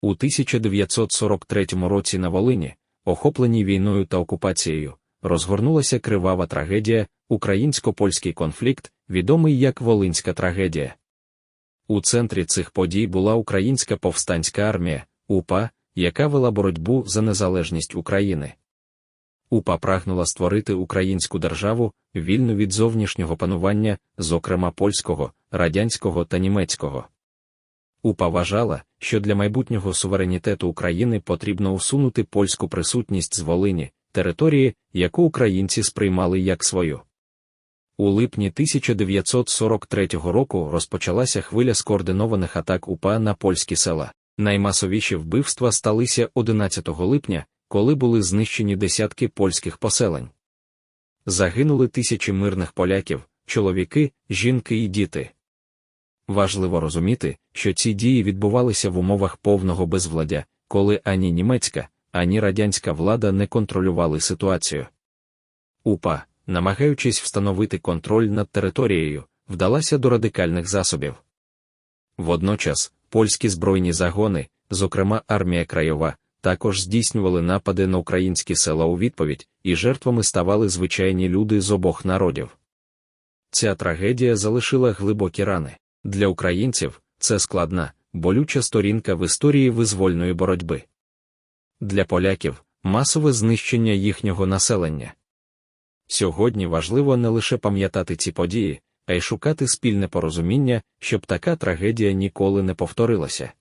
У 1943 році на Волині, охопленій війною та окупацією, розгорнулася кривава трагедія, українсько-польський конфлікт, відомий як Волинська трагедія. У центрі цих подій була Українська повстанська армія, УПА, яка вела боротьбу за незалежність України. УПА прагнула створити українську державу, вільну від зовнішнього панування, зокрема польського, радянського та німецького. УПА вважала, що для майбутнього суверенітету України потрібно усунути польську присутність з Волині, території, яку українці сприймали як свою. У липні 1943 року розпочалася хвиля скоординованих атак УПА на польські села. Наймасовіші вбивства сталися 11 липня, коли були знищені десятки польських поселень. Загинули тисячі мирних поляків, чоловіки, жінки і діти. Важливо розуміти, що ці дії відбувалися в умовах повного безвладдя, коли ані німецька, ані радянська влада не контролювали ситуацію. УПА, намагаючись встановити контроль над територією, вдалася до радикальних засобів. Водночас, польські збройні загони, зокрема армія Краєва, також здійснювали напади на українські села у відповідь, і жертвами ставали звичайні люди з обох народів. Ця трагедія залишила глибокі рани. Для українців це складна, болюча сторінка в історії визвольної боротьби. Для поляків масове знищення їхнього населення. Сьогодні важливо не лише пам'ятати ці події, а й шукати спільне порозуміння, щоб така трагедія ніколи не повторилася.